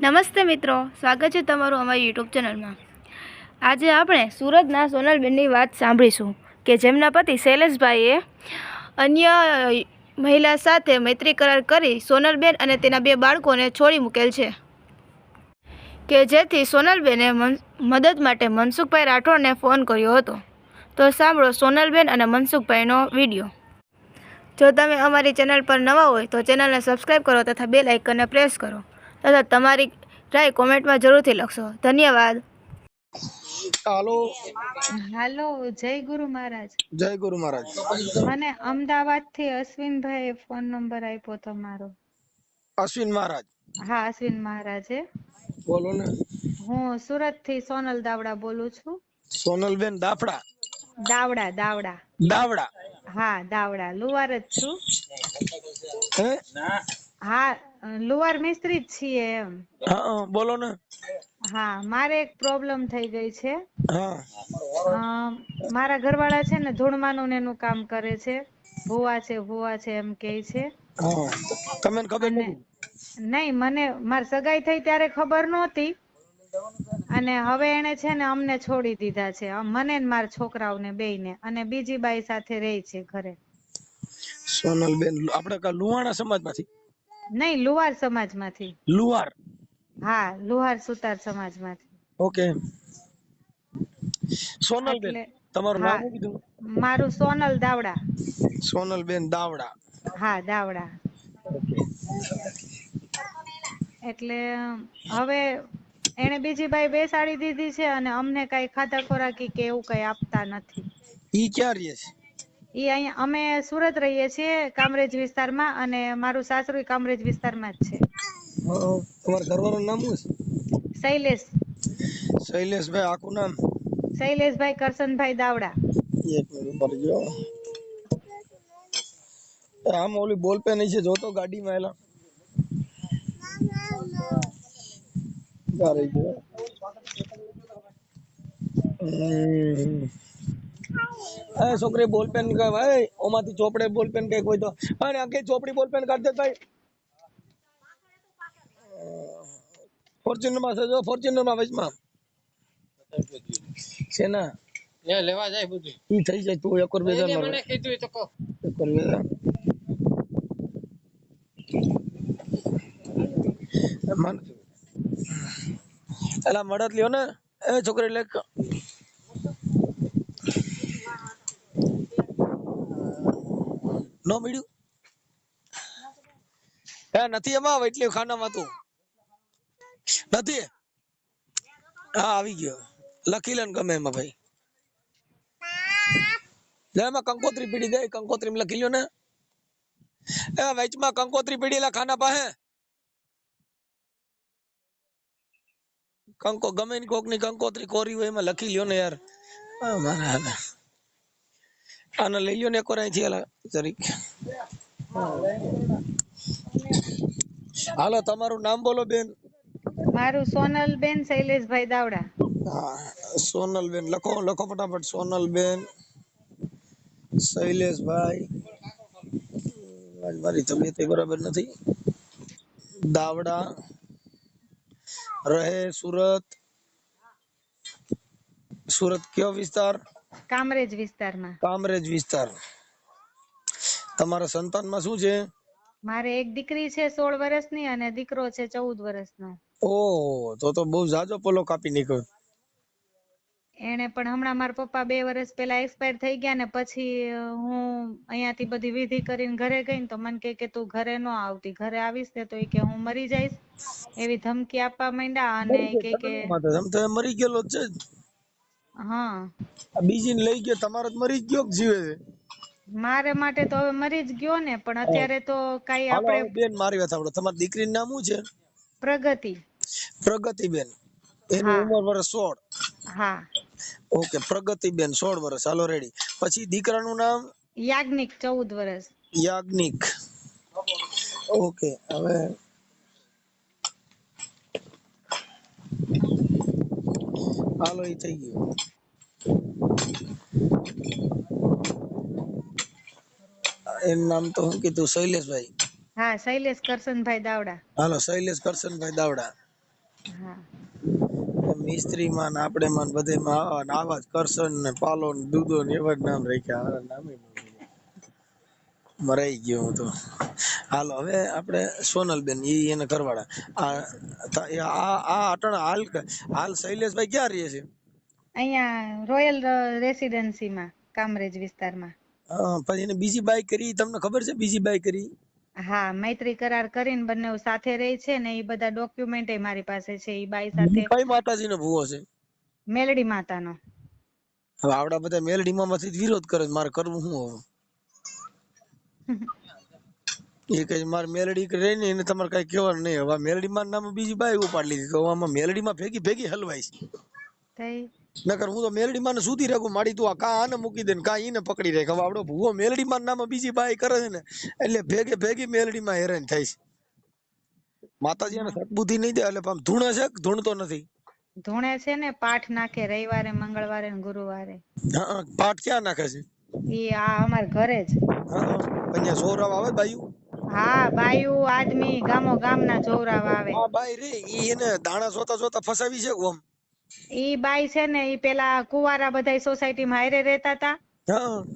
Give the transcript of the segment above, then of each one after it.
નમસ્તે મિત્રો, સ્વાગત છે તમારું અમારી યુટ્યુબ ચેનલમાં. આજે આપણે સુરતના સોનલબેનની વાત સાંભળીશું કે જેમના પતિ શૈલેષભાઈએ અન્ય મહિલા સાથે મૈત્રી કરાર કરી સોનલબેન અને તેના બે બાળકોને છોડી મૂકેલ છે. કે જેથી સોનલબેને મદદ માટે મનસુખભાઈ રાઠોડને ફોન કર્યો હતો. તો સાંભળો સોનલબેન અને મનસુખભાઈનો વીડિયો. જો તમે અમારી ચેનલ પર નવા હોય તો ચેનલને સબસ્ક્રાઈબ કરો તથા બેલ આઇકનને પ્રેસ કરો. તથા તમારી રાય કોમેન્ટમાં જરૂરથી લખશો. ધન્યવાદ. હાલો. હાલો જય ગુરુ મહારાજ. જય ગુરુ મહારાજ. મને અમદાવાદથી અશ્વિનભાઈ ફોન નંબર આપ્યો તમારો અશ્વિન મહારાજ. હા અશ્વિન મહારાજ. બોલો ને. હું સુરતથી સોનલ દાવડા બોલું છું. સોનલબેન દાફડા. દાવડા દાવડા. દાવડા. હા દાવડા. લુવાર જ છું હા લુવાર મિસ્ત્રી જ છીએ એમ. હા બોલો ને. હા મારે એક પ્રોબ્લેમ થઈ ગઈ છે. હા. મારા ઘરવાળા છે ને ધૂળમાનું ને એનું કામ કરે છે. ભૂવા છે ભુવા છે એમ કે છે. તમને ખબર નહીં મને મારી સગાઈ થઈ ત્યારે ખબર નહોતી. અને હવે એને છે ને અમને છોડી દીધા છે. મને ને મારા છોકરાઓને બેયને. અને બીજી બાઈ સાથે રહે છે ઘરે. સોનલબેન આપણે કા લુહાણા સમાજમાંથી? નહીં લુહાર સમાજમાંથી. લુહાર. હા લુહાર સુતાર સમાજમાંથી. ઓકે. સોનલબેન તમારું નામ કીધું? મારું સોનલ દાવડા. સોનલબેન દાવડા. હા દાવડા. એટલે હવે એને બીજી બાઈ બેસાડી દીધી છે અને અમને કઈ ખાતા ખોરાકી કે એવું કઈ આપતા નથી. ઈ ક્યાં રહે છે? ઈ અહીંયા અમે સુરત રહીએ છીએ કામરેજ વિસ્તારમાં અને મારું સાસરું કામરેજ વિસ્તારમાં જ છે. તમારા ઘરવાળાનું નામ શું શૈલેષ. શૈલેષભાઈ આખું નામ? શૈલેષભાઈ કરશનભાઈ દાવડા. એક મિનિટ ભરજો આમ ઓલી બોલ પે નહીં છે જોતો ગાડીમાં એલા રહેજો હમ. એ છોકરી બોલપેન કે ભાઈ ઓમાંથી ચોપડે બોલપેન કંઈક હોય તો. અને આખી ચોપડી બોલપેન કાઢ દે ભાઈ. ફોર્ચ્યુનરમાં જો ફોર્ચ્યુનરમાં વચમાં. છે ના? એ લેવા જાય બધું. ઈ થઈ જાય તું એક બે મને કીધું તો કહો. એક બે મન એલા મડત લ્યો ને. એ છોકરી લેખ નો મળ્યું? નથી એમાં એટલે ખાનામાં તું. નથી? હા, આવી ગયો. લખી લે ગમે એમાં ભાઈ. લે કંકોત્રી પીડી દે, કંકોત્રી લખી લ્યો ને. એ, વેચમાં કંકોત્રી પીડી ખાના પાસે. કંકો, ગમે કોકની કંકોત્રી કોરી હોય એમાં લખી લ્યો ને યાર. મારા. આને લઈ લ્યો ને એક વાર અહીંથી હાલા. જરીક હાલો તમારું નામ બોલો બેન. મારું સોનલબેન શૈલેષભાઈ દાવડા. હા સોનલબેન. લખો લખો ફટાફટ. સોનલબેન શૈલેષભાઈ. આજ મારી તબિયત બરાબર નથી. દાવડા. રહે સુરત. સુરત કયો વિસ્તાર? કામરેજ વિસ્તારમાં. કામરેજ વિસ્તાર તમારા સંતાનમાં શું છે? મારે એક દીકરી છે સોળ વર્ષની અને દીકરો છે ચૌદ વર્ષનો. ઓહો તો તો બહુ જાજો પોલો કાપી નીકળ્યો. એને પણ હમણાં મારા પપ્પા બે વર્ષ પહેલા એક્સપાયર થઈ ગયા ને પછી હું અહીંયાથી બધી વિધિ કરીને ઘરે ગઈ ને તો મને કહે કે તું ઘરે ન આવતી. ઘરે આવીશ ને તો એ કે હું મરી જઈશ. એવી ધમકી આપવા માંડ્યા અને કે કે મરી ગયેલો છે. હા. આ બીજીને લઈ ગયો. તમારો તો મરી જ ગયો કે જીવે છે? મારે માટે તો હવે મરી જ ગયો ને પણ અત્યારે તો કઈ આપણે બેન મારી વાત સાંભળો. તમારી દીકરીનું નામ શું છે? પ્રગતિ. બેન એની. ઉંમર વર્ષ સોળ. હા. ઓકે પ્રગતિબેન સોળ વર્ષ. હાલો રેડી. પછી દીકરાનું નામ? યાજ્ઞિક ચૌદ વર્ષ. યાજ્ઞિક. ઓકે હવે હાલો એ થઈ ગયું. એનું નામ તો શું કીધું શૈલેષભાઈ. હા શૈલેષ કરશનભાઈ દાવડા. હાલો શૈલેષ કરશનભાઈ દાવડા. હા. મિસ્ત્રીમાં ને આપણે માં બધે માં આવા જ કરશન ને પાલો ને દૂધો ને એવા જ નામ રાખ્યા નામે. મરાઈ ગયો હું તો હાલો હવે આપણે સોનલબેન ઈ એને ઘરવાળા. આ આ આ અટણ હાલ હાલ શૈલેષભાઈ ક્યાં રહે છે? અહીંયા રોયલ રેસિડેન્સીમાં કામરેજ વિસ્તારમાં. પછી એને બીજી બાઈ કરી તમને ખબર છે બીજી બાઈ કરી? હા મૈત્રી કરાર કરીને બંને સાથે રહે છે ને એ બધા ડોક્યુમેન્ટ મારી પાસે છે. એ બાઈ સાથે કઈ માતાજીનો ભૂવો છે? મેલડી માતાનો. હવે આવડા બધા મેલડીમાં માંથી વિરોધ કરે મારે કરવું શું હવે? એ કઈ માર મેલડી રહી ને એને તમારે કઈ કહેવાનું નહીં હવે મેલડી માં નામે બીજી બાઈ ઉપાડી લીધી. તો આમાં મેલડીમાં ભેગી ભેગી હલવાઈ છે. નકર હું તો મેલડી માં સુધી રાખું. માડી તું આ કા આને મૂકી દે ને કા ઈને પકડી રાખ. હવે આવડો ભૂવો મેલડીમાં નામે બીજી બાઈ કરે છે ને એટલે ભેગે ભેગી મેલડી માં હેરાન થાય છે. માતાજી એને સદબુદ્ધિ નહીં દે એટલે આમ ધૂણે છે ધૂણતો નથી? ધૂણે છે ને પાઠ નાખે રવિવારે મંગળવારે ને ગુરુવારે. હા પાઠ ક્યાં નાખે છે? ઈ આ અમાર ઘરે જ. અહીંયા સોરાવ આવે બાયું? હા બાયું આદમી ગામો ગામના જોવરાવ આવે. હા બાઈ રે ઈ એને દાણા જોતા જોતા ફસાવી છે ઓમ ઈ બાઈ છે ને ઈ પેલા કુવારા બધાય સોસાયટીમાં હારે રહેતા હતા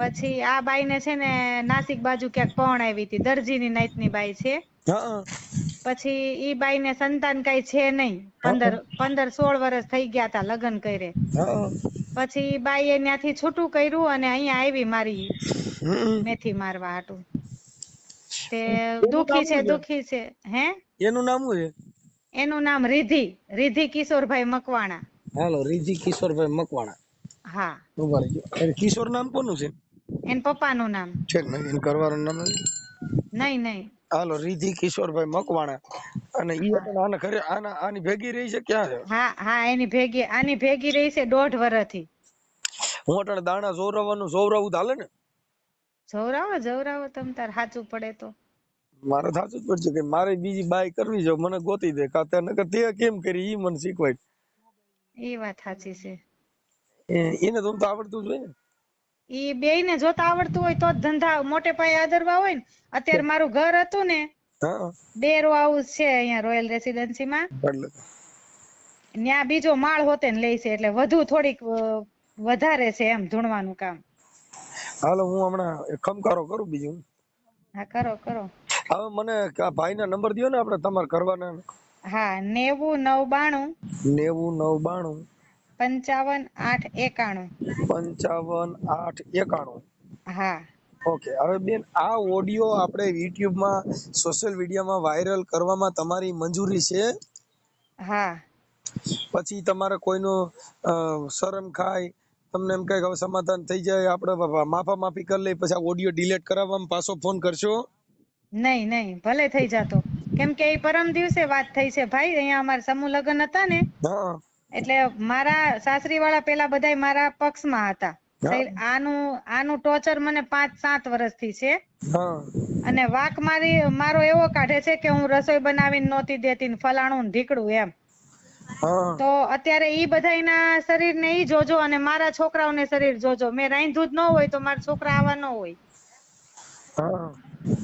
પછી આ બાઈ ને છે ને નાસિક બાજુ ક્યાંક પણ આવી હતી દરજીની ની બાઈ છે. પછી ઈ બાઈને સંતાન કઈ છે નહીં. પંદર પંદર સોળ વર્ષ થઈ ગયા તા લગ્ન કરે પછી બાઈ એ ત્યાંથી છૂટું કર્યું અને અહીંયા આવી મારી મેથી મારવા હાટું. તે દુખી છે? દુખી છે. હે? એનું નામ શું છે? એનું નામ રિધિ રિધિ કિશોરભાઈ મકવાણા. હાલો રિધિ કિશોરભાઈ મકવાણા. હા. બરાબર કિશોર નામ કોનું છે? એન પપ્પાનું નામ. છે ને એને કરવાનું નામ? નહીં નહીં. હાલો રિધિ કિશોરભાઈ મકવાણા. અને ઈ આને ઘરે આના આની ભેગી રહી છે ક્યાં છે? હા હા એની ભેગી આની ભેગી રહી છે દોઢ વર્ષથી હું અટાણે દાણા જોરવાનું જોવરાવું હાલે ને? જોવરાવો જોવરાવો તમ તાર સાચું પડે તો. મારે સાચું જ પડશે કે મારે બીજી બાય કરવી છે મને ગોતી દે. કાતે નકર તે કેમ કરી ઈ મને શીખવાય એ વાત સાચી છે. એને તો આવડતું જ હોય ને. ઈ બેય ને જોતા આવડતું હોય તો જ ધંધા મોટે પાયે આદરવા હોય ને અત્યારે મારું ઘર હતું ને બે રો હાઉસ છે અહીંયા રોયલ રેસિડેન્સી માં ત્યાં બીજો માળ હોતે ને લે છે એટલે વધુ થોડીક વધારે છે એમ ધૂણવાનું કામ. હાલો હું હમણાં ખમકારો કરું બીજું. હા કરો કરો. હવે મને ભાઈ ના નંબર દયો ને આપણે તમારે કરવાના. હા નેવું નવ બાણું. નેવું નવ બાણું. પંચાવન આઠ એકાણું. પંચાવન આઠ એકાણું. હા. ઓકે હવે બેન આ ઓડિયો આપણે YouTube માં સોશિયલ મીડિયામાં વાયરલ કરવામાં તમારી મંજૂરી છે? હા. પછી તમારે કોઈનો શરમ ખાય તમને એમ કઈ હવે સમાધાન થઈ જાય આપણે માફા માફી કરી લઈ પછી આ ઓડિયો ડિલીટ કરાવવામાં પાછો ફોન કરશો? નહીં નહીં ભલે થઈ જાતો. કેમ કે એ પરમ દિવસે વાત થઈ છે. ભાઈ અહીંયા અમારા સમૂહ લગ્ન હતા ને? હા. એટલે મારા સાસરી વાળા પેલા બધા મારા પક્ષમાં હતા. આનું આનું ટોર્ચર મને પાંચ સાત વર્ષથી છે. અને વાક મારી મારો એવો કાઢે છે કે હું રસોઈ બનાવીને નહોતી દેતી ને ફલાણું ને ઢીકડું એમ. તો અત્યારે ઈ બધાયના શરીરને ઈ જોજો અને મારા છોકરાઓને શરીર જોજો. મેં રાંધું જ ન હોય તો મારા છોકરા આવા ન હોય.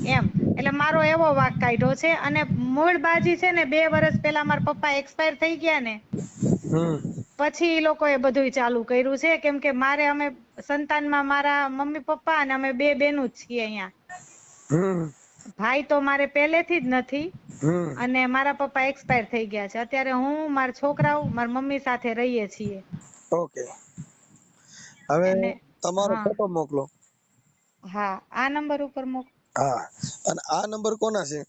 એમ. એટલે મારો એવો વાક કાઢ્યો છે અને મૂળ બાજી છે ને બે વર્ષ પહેલા મારા પપ્પા એક્સપાયર થઈ ગયા ને પછી ઈ લોકોએ બધું ચાલુ કર્યું છે. કેમ કે મારે અમે સંતાનમાં મારા મમ્મી પપ્પા અને અમે બે બેનું જ છીએ અહીંયા. ભાઈ તો મારે પહેલેથી જ નથી અને મારા પપ્પા એક્સપાયર થઈ ગયા છે. અત્યારે હું મારા છોકરાઓ મારા મમ્મી સાથે રહીએ છીએ. ઓકે. હવે તમારો ફોટો મોકલો. હા આ નંબર ઉપર મોકલો હા. અને આ નંબર કોના છે?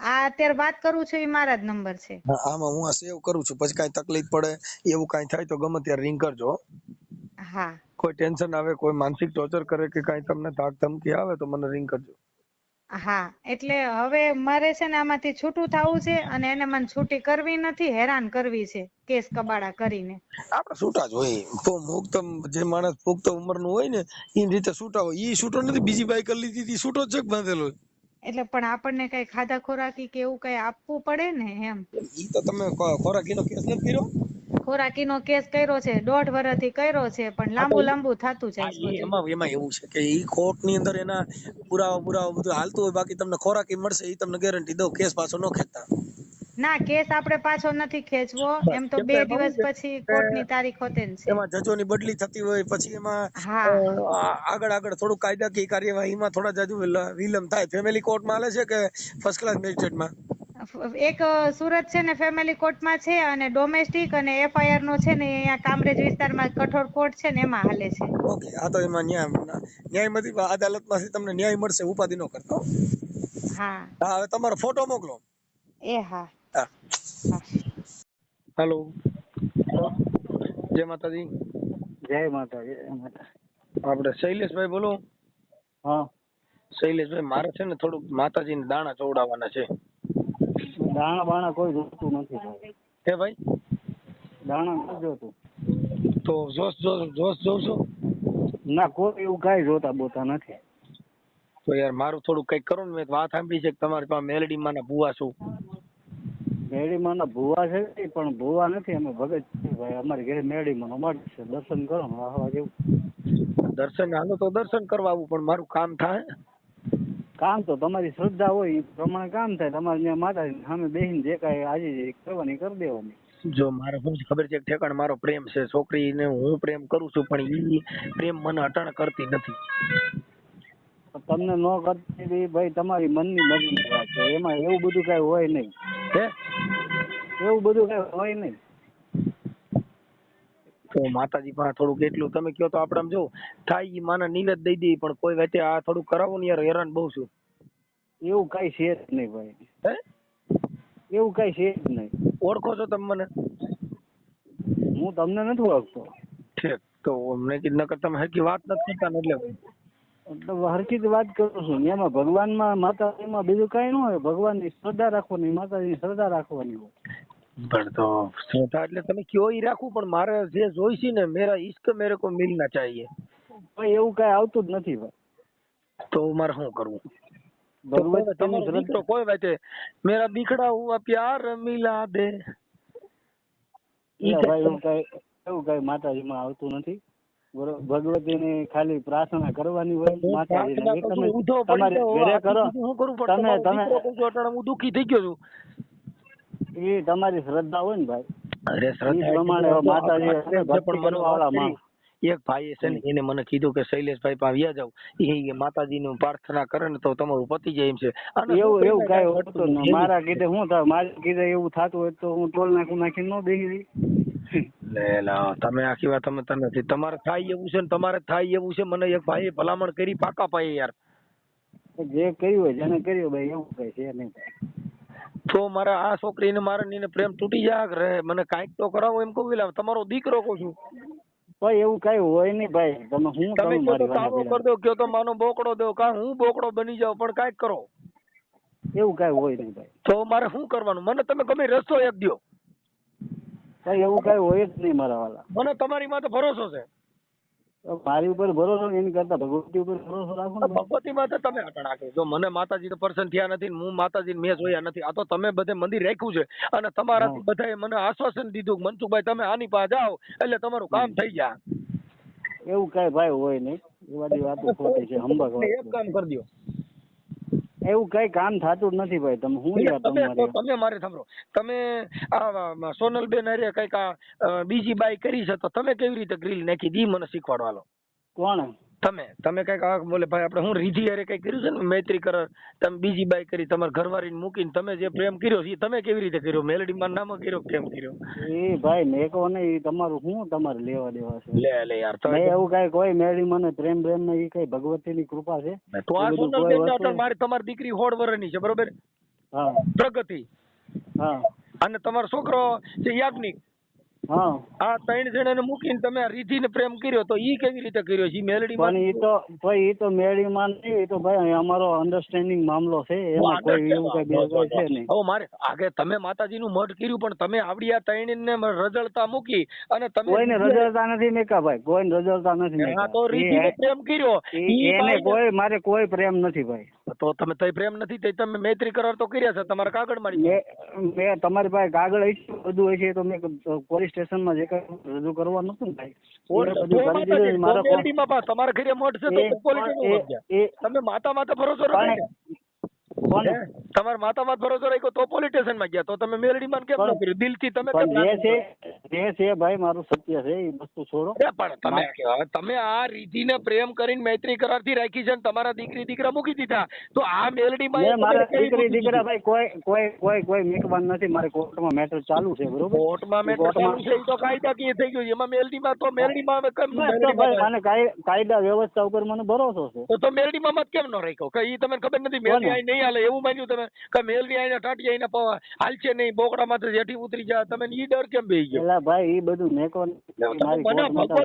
આ અત્યારે વાત કરું છું એ મારા જ નંબર છે. આમાં હું આ સેવ કરું છું. પછી કાંઈ તકલીફ પડે એવું કાંઈ થાય તો ગમે ત્યારે રિંગ કરજો હા. કોઈ ટેન્શન આવે કોઈ માનસિક ટોર્ચર કરે કે કાંઈ તમને ધાક ધમકી આવે તો મને રિંગ કરજો. હા એટલે હવે મારે છે ને આમાંથી છૂટું થવું છે અને એને મને છૂટી કરવી નથી હેરાન કરવી છે કેસ કબાડા કરીને. આપણે છૂટા જ હોય તો મુક્ત જે માણસ પુખ્ત ઉંમરનું હોય ને એ રીતે છૂટા હોય. એ છૂટો નથી બીજી બાઈક લીધી હતી છૂટો જ હોય બાંધેલો એટલે પણ આપણને કઈ ખાધા ખોરાકી કે એવું કઈ આપવું પડે ને એમ? ઈ તો તમે ખોરાકીનો કેસ નથી કર્યો? ખોરાકીનો કેસ કર્યો છે દોઢ વર્ષથી કર્યો છે પણ લાંબુ લાંબુ થતું જાય છે. એમાં એમાં એવું છે કે ઈ કોર્ટની અંદર એના પુરાવા પુરાવા બધું હાલતું હોય બાકી તમને ખોરાકી મળશે ઈ તમને ગેરંટી દઉં કેસ પાછો ન ખેંચતા. ના કેસ આપણે પાછો નથી ખેંચવો. એમ તો બે દિવસ પછી કોર્ટની તારીખ હોતે છે. એમાં જજોની બદલી થતી હોય પછી એમાં આગળ આગળ થોડું કાયદાકીય કાર્યવાહીમાં થોડા જજુ વિલંબ થાય. ફેમિલી કોર્ટમાં આલે છે કે ફર્સ્ટ ક્લાસ મેજિસ્ટ્રેટમાં એક સુરત છે ને ફેમિલી કોર્ટમાં છે અને ડોમેસ્ટિક અને એફઆઈઆર નો છે ને અહીંયા કામરેજ વિસ્તારમાં કઠોર કોર્ટ છે ને એમાં હાલે છે. ઓકે આ તો એમાં ન્યાય ન્યાયમાંથી અદાલતમાંથી તમને ન્યાય મળશે ઉપાધિ નો કરતો હા હવે તમારો ફોટો મોકલો. એ હા. હેલો જય માતાજી. જય માતાજી જય માતા આપણે શૈલેષભાઈ બોલો. હા. શૈલેષભાઈ મારે છે ને થોડુંક માતાજીને દાણા ચોવડાવવાના છે. દાણા બાણા કોઈ જોતું નથી હે ભાઈ? દાણા નથી જોતું. તો જોશ જોશ જોશ જોઉં છું ના કોઈ એવું કાંઈ જોતા બોતા નથી. તો યાર મારું થોડું કંઈક કરો ને મેં વાત સાંભળી છે કે તમારી પાસે મેલડી માં ભૂવા છું. મેળીમાના ભૂવા છે પણ ભૂવા નથી. અમે ભગત છીએ ભાઈ. અમારી ઘરે મેળીમાનો મઠ છે. દર્શન કરો ને જેવું. દર્શન હાલો તો દર્શન કરવા આવું પણ મારું કામ થાય? કામ તો તમારી શ્રદ્ધા હોય એ પ્રમાણે કામ થાય. તમારે ત્યાં માતાજી સામે બેસીને જે કાંઈ આજે કરવાની કરી દેવાની. જો મારે શું ખબર છે ઠેકાણ મારો પ્રેમ છે. છોકરીને હું પ્રેમ કરું છું પણ એ પ્રેમ મને અટણ કરતી નથી. તમને ન કરતી ભાઈ તમારી મનની મરજીની વાત છે. એમાં એવું બધું કાંઈ હોય નહીં. હે? એવું બધું કઈ હોય નહીં. તો માતાજી પણ થોડુંક એટલું તમે કયો તો આપણે આમ જો થાય ઈ માના નીલ જ દઈ દે પણ કોઈ વચ્ચે આ થોડું કરાવો ને યાર હેરાન બહુ છું. એવું કઈ છે જ નહીં ભાઈ. હે? એવું કઈ છે જ નહીં. ઓળખો છો તમે મને? હું તમને નથી ઓળખતો. ઠીક તો મેં કીધું નકર તમે હરકી વાત નથી કરતા એટલે. એટલે હરખી જ વાત કરું છું. એમાં ભગવાનમાં માતાજીમાં બીજું કાંઈ ન હોય. ભગવાનની શ્રદ્ધા રાખવાની માતાજીની શ્રદ્ધા રાખવાની હોય. પણ તો શ્રદ્ધા એટલે તમે કયો ઈ રાખું પણ મારે જે જોઈશે ને મેરા ઈશ્ક મેરે કો મિલના ચાહીએ. ભાઈ એવું કઈ આવતું જ નથી ભાઈ. તો મારે શું કરવું? તો કોઈ વાતે મેરા બીખડા હુઆ પ્યાર મિલા દે. ભાઈ એવું કાંઈ એવું કઈ માતાજીમાં આવતું નથી. ભગવતી ની ખાલી પ્રાર્થના કરવાની હોય કરું, તમે ઘરે કરો. તમે તમે હું દુઃખી થઈ ગયો છું. એ તમારી શ્રદ્ધા હોય ને ભાઈ. અરે શ્રદ્ધા પ્રમાણે માતાજી પણ મને. એક ભાઈ છે ને એને મને કીધું કે શૈલેષભાઈ પાસે વ્યા જાવ એ માતાજીનું પ્રાર્થના કરે ને તો તમારું પતિ જાય એમ છે. એવું એવું કાંઈ હોતું ન મારા કીધે શું થાય મારા કીધે એવું થતું હોય તો હું ટોલ નાખું નાખી ન બેસી તમે આખી વાત તમે તને તમારે થાય એવું છે ને તમારે થાય એવું છે મને એક ભાઈએ ભલામણ કરી પાકા પાયે યાર. જે કર્યું હોય જેને કર્યું ભાઈ એવું કઈ છે નહીં તો મારે આ છોકરીને મારે ને એને પ્રેમ તૂટી જાય કે રહે મને કાંઈક તો કરાવો એમ કહું એટલે તમારો દીકરો કહું છું. ભાઈ એવું કઈ હોય નહીં ભાઈ. તમે હું તમે મારી તાવો વાંહે દો કયો તો માનો બોકડો દો કા હું બોકડો બની જાઉં પણ કાંઈક કરો. એવું કઈ હોય નહીં ભાઈ. તો મારે શું કરવાનું? મને તમે ગમે રસ્તો એક દો ભાઈ એવું કઈ હોય જ નહીં મારા વાલા. મને તમારી માથે ભરોસો છે. મારી ઉપર ભરોસો એની કરતા ભગવતી ઉપર ભરોસો રાખો ને. ભગવતી માથે તમે આટણ આખે જો મને માતાજી તો પર્સન થયા નથી ને હું માતાજી મેં જોયા નથી. આ તો તમે બધે મંદિર રાખ્યું છે અને તમારાથી. બધાએ મને આશ્વાસન દીધું મનસુખભાઈ તમે આની પાસે જાઓ એટલે તમારું કામ થઈ જાય એવું કઈ ભાઈ હોય નહીં. એ બધી વાતો ખોટી છે હંબક એક કામ કરી દો. એવું કઈ કામ થતું જ નથી ભાઈ. તમે હું યાર તમે તમારે? તમે મારે સાંભળો. તમે આ સોનલબેન અરે કંઈક બીજી બાઈ કરી છે તો તમે કેવી રીતે ગ્રીલ નાખી દી મને શીખવાડવાલો કોણ? તમે તમે કંઈક આ બોલે ભાઈ આપણે હું રીધી અરે કઈ કર્યું છે ને? મૈત્રી કર તમે બીજી બાઈ કરી તમારા ઘરવાળીને મૂકીને તમે જે પ્રેમ કર્યો છે તમે કેવી રીતે કર્યો? મેલડી માં નામ કર્યો કેમ કર્યો? એ ભાઈ મેં કહો ને તમારું શું તમારે લેવા દેવા છે? લે લે યાર તમે એવું કઈ કોઈ મેલડી મને પ્રેમ પ્રેમ ને એ કઈ ભગવતી ની કૃપા છે? તો આ એ બધું સોનલબેન કોઈ ના વસ્તુ- અટલ મારી તમારી દીકરી હોડ વર્ષની છે બરોબર? હા. પ્રગતિ. હા. અને તમારો છોકરો છે યાજ્ઞિક. આ ત્રણ જણાને મૂકીને તમે રીધીને પ્રેમ કર્યો તો ઈ કેવી રીતે કર્યો? છે ઈ મેલડી પણ એ તો ભાઈ ઈ તો મેળી માં નહીં ઈ તો ભાઈ અમારો અન્ડરસ્ટેન્ડિંગ મામલો છે એમાં કોઈ એવું કઈ બે છે નહીં. હવે મારે આગે તમે માતાજીનું મઢ કર્યું પણ તમે આવડી આ ત્રણ ને રજળતા મૂકી અને તમે કોઈને રજળતા નથી મેકા ભાઈ કોઈને રજળતા નથી મેકા તો રીધીને પ્રેમ કર્યો. એને કોઈ મારે કોઈ પ્રેમ નથી ભાઈ. તો તમે તઈ પ્રેમ નથી તે તમે મૈત્રી કરાર તો કર્યા છે તમારા કાગળ મારી મેં મેં તમારી પાસે કાગળ છે બધું હોય છે તો મેં પોલીસ સ્ટેશનમાં જે કઈ રજૂ કરવાનું હતું ભાઈ તમારા ઘરે મઢ છે તો તમે માતા માતા ભરોસો રાખો? તમારા માતામાં ભરોસો રાખ્યો તો પોલીસમાં ગયા? તો તમે મેલડીમાં કેમ ન કર્યું? દિલથી તમે જે છે જે છે ભાઈ મારું સત્ય છે એ વસ્તુ છોડો. પણ તમે તમે આ રીતિને પ્રેમ કરીને મૈત્રી કરારથી રાખી છે ને તમારા દીકરી દીકરા મૂકી દીધા. તો આ મેલડીમાં મેં મારા દીકરી દીકરા ભાઈ કોઈ કોઈ કોઈ કોઈ મેકવાન નથી મારે કોર્ટમાં મેટર ચાલુ છે બરોબર? કોર્ટમાં મેટર ચાલુ છે એ તો કાયદાકીય થઈ ગયું એમાં મેલડીમાં તો મેલડીમાં કેમ મને કાય- કાયદા વ્યવસ્થા ઉપર મને ભરોસો છે. તો તો મેલડીમાં મત કેમ ન રાખ્યો? કે ઈ તમને ખબર નથી મેલડી આઈ નહીં હાલે એવું માન્યું તમે? કે મેલડી આઈને ટાટી આઈને હાલશે નહીં બોકડામાંથી જેઠી ઉતરી જાય તમે ઈ ડર કેમ બેહી ગયો? ભાઈ ઈ બધું તમે મને કોર્ટ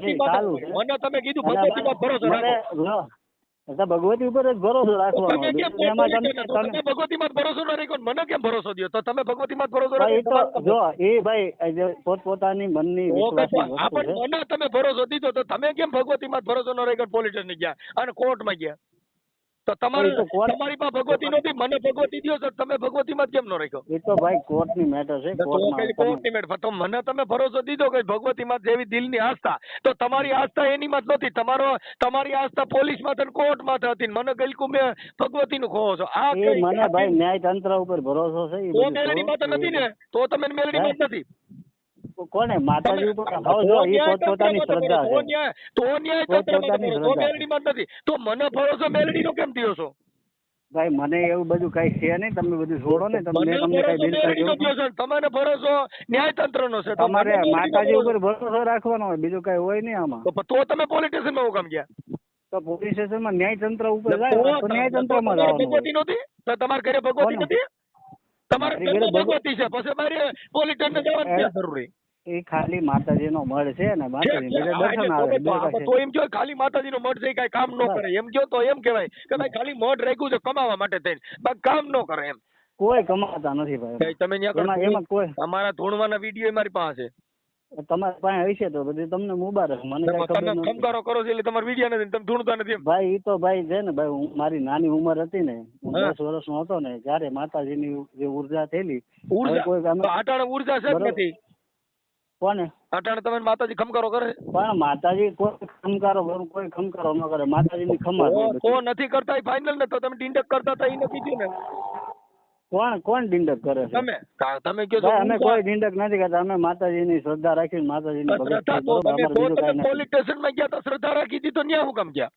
છે. મને તમે કીધું ભગવતી માં ભરોસો રાખો. ભગવતી ઉપર જ ભરોસો રાખવાનો તમે ભગવતી જ ભરોસો ન રાખ્યો ને મને કેમ ભરોસો દ્યો? તો તમે ભગવતીમાં જ ભરોસો જો એ ભાઈ પોતપોતાની મનની તમે ભરોસો દીધો તો તમે કેમ ભગવતીમાં જ ભરોસો ન રાખ્યો પોલીસ સ્ટેશન ગયા અને કોર્ટમાં ગયા? તો તમારે કોર્ટ- તમારી પાસે ભગવતી નથી મને ભગવતી દો સર તમે ભગવતીમાં માં કેમ નો રાખ્યો? એ તો ભાઈ કોર્ટની મેટર છે કોર્ટની કઈ તમે- કોર્ટની મેટ તો મને તમે ભરોસો દીધો કે ભગવતીમાં જેવી દિલની આસ્થા. તો તમારી આસ્થા એની માં નથી તમારો તમારી આસ્થા પોલીસ પોલીસમાં કોર્ટમાં હતી ને મને ગલકું મેં ભગવતીનું ખોવો છો. આ મને ભાઈ ન્યાયતંત્ર ઉપર ભરોસો છે એ તો બધું મેલડીમાં તો નથી ને? તો તમે મેલડી માં નથી. કોને? માતાજી ઉપર જો એ પોતપોતાની શ્રદ્ધા છે. તો ન્યાય પોતપોતાની શ્રદ્ધા. નથી. તો મને ભરોસો મેલડીનો કેમ થયો છો? ભાઈ મને એવું બધું કઈ છે નહીં. તમે બધું છોડો ને તમને તમને કઈ બિલ કરી ને તમને ભરોસો ન્યાયતંત્ર નો છે તમારે માતાજી ઉપર ભરોસો રાખવાનો હોય બીજું કઈ હોય નહીં આમાં. તો તમે પોલીસમાં કામ ગયા? તો પોલીસ સ્ટેશનમાં ન્યાયતંત્ર ઉપર જાય તો ન્યાયતંત્રમાં તમારે જવાનું ભગવતી નહોતી? તો તમારા ઘરે ભગવતી નથી તમારા ઘરે ભગવતી છે. પછી મારે પોલીસ સ્ટેશન જવાની જરૂરી? એ ખાલી માતાજીનો મઢ છે ને માતાજી દર્શન આવે તો- એમ કહો ખાલી માતાજીનો મઢ છે કઈ કામ નો કરે. એમ કહો તો એમ કહેવાય કે ભાઈ ખાલી મઢ રાખ્યું છે કમાવા માટે થઈને. બાકી કામ નો કરે એમ. કોઈ કમાતા નથી ભાઈ. તમે એમાં કોઈ અમારા ધૂણવાના વીડિયો મારી પાસે તમારી પાસે હશે તો બધી તમને મુબારક. મને તમે ખમકારો કરો છો એટલે તમારા વીડિયો નથી તમે ધૂણતા નથી ભાઈ ઈ તો ભાઈ છે ને ભાઈ મારી નાની ઉંમર હતી ને હું. દસ વર્ષનો હતો ને ત્યારે માતાજીની જે ઊર્જા થયેલી ઊર્જા? કોઈ આટાણે ઊર્જા છે નથી. કોને? અટાણે તમે માતાજી ખમકારો કરે પણ માતાજી કોઈ ખમકારો કરું, કોઈ ખમકારો ન કરે. માતાજીની ખમા છે તો- નથી કરતા એ ફાઇનલ ને તો તમે ડિંડક કરતા હતા એ નથી થયું ને. કોણ કોણ ડિંડક કરે છે? તમે. તમે કહો છો અમે કોઈ ડિંડક નથી કરતા. અમે માતાજીની શ્રદ્ધા રાખીને માતાજીની ભગત શ્રદ્ધા રાખી માતાજી ની તમે અમારે તો તમે કાંઈ નથી. પોલીસ ગયા તો શ્રદ્ધા રાખી હતી તો ન્યા હું કામ ગયા?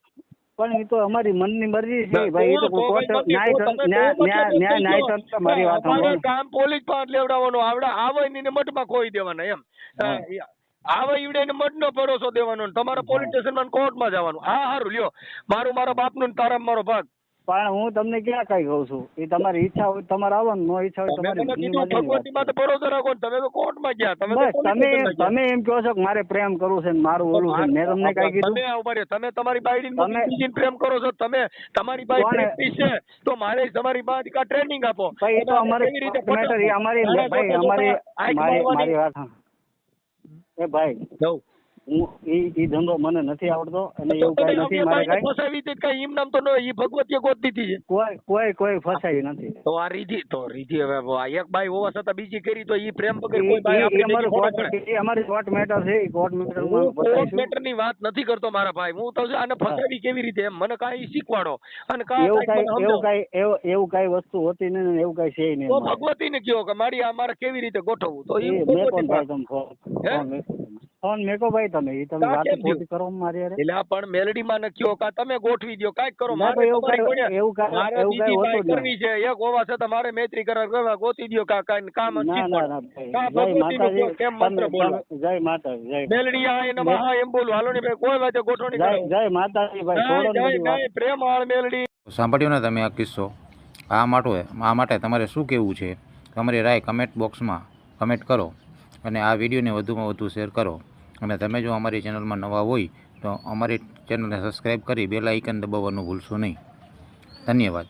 પણ એ તો અમારી મનની મરજી છે ભાઈ એ તો કોર્ટ ન્યાય ન્યાય ન્યાય. તંત્ર મારી વાત સાંભળો. કામ પોલીસ પાસે લેવડાવવાનો આવડે આવે ને મઠમાં ખોઈ દેવાના એમ. આવે ઈવડે ને મઠનો ભરોસો દેવાનો તમારે પોલીસ સ્ટેશનમાં કોર્ટ કોર્ટમાં જવાનું. હા હારું લ્યો. મારું મારા બાપનું ને તારા મારો ભાગ. પણ હું તમને ક્યાં કઈ કહું છું? એ તમારી ઈચ્છા હોય તમારે આવવાનું નો ઈચ્છા હોય તમે તમારી તમે તમે એમ કહો છો કે મારે પ્રેમ કરવું છે મારું ઓલું છે મેં તમને કઈ કીધું? તમે તમે તમારી બાઈડી પ્રેમ કરો છો તમે તમારી બાઈ છે તો મારે તમારી બાદ કા ટ્રેનિંગ આપો. ભાઈ એ તો અમારે અમારી ભાઈ અમારી મારી મારી વાત એ ભાઈ. હું એ એ ધંધો મને નથી આવડતો અને એવું કઈ નથી મારે કઈ ફસાવી હતી કઈ એમ નામ તો ન ઈ ભગવતીએ ગોત છે કોઈ કોઈ કોઈ ફસાઈ નથી તો આ રીધી તો રીધી હવે એક બાઈ હોવા છતાં બીજી કરી તો ઈ પ્રેમ વગર કોઈ બાઈ આપણે કોર્ટ પડે. અમારી કોર્ટ મેટર છે કોર્ટ મેટરમાં કોર્ટ મેટરની વાત નથી કરતો મારા ભાઈ હું તો આને ફસાવી કેવી રીતે એમ મને કઈ શીખવાડો અને કાંઈ એવું કઈ એવું. કઈ એવું કઈ વસ્તુ હોતી નહીં ને એવું કઈ છે નહીં તો. ભગવતી ને કયો કે મારી આ મારે કેવી રીતે ગોઠવવું તો એ મેં મેકો ભાઈ પાસે. ફોન? ફોન મેકો ભાઈ તમે ઈ તમે વાત ખોટી કરો મારી અરે એટલે પણ મેલડી માં ને કયો કા તમે ગોઠવી દો કાઈક કરો મારે એવું તમારી એવું કાંઈ- મારે એવું કાંઈ બીજી હોતું કરવી છે? એક હોવા છે તમારે મૈત્રી કરાર કરવા ગોતી દો કા કાઈ કામ ના ના ના ભાઈ કા જય માતાજી કેમ મંત્ર બોલો? જય માતા જય મેલડી આ એને મહા એમ બોલું. હાલો ને ભાઈ કોઈ વાતે ગોઠવણી કરો જય માતાજી ભાઈ છોડો ને જય બધી વાત. જય પ્રેમ આળ મેલડી. સાંભળ્યો ને તમે આ કિસ્સો? આ માટે આ માટે તમારે શું કહેવું છે? તમારી રાય કમેન્ટ બોક્સમાં કમેન્ટ કરો અને આ વિડીયોને વધુમાં વધુ શેર કરો. અને તમે જો અમારી ચેનલમાં નવા હોય, તો અમારી ચેનલને સબસ્ક્રાઈબ કરી બેલ આઇકન દબાવવાનું ભૂલશો નહીં. ધન્યવાદ.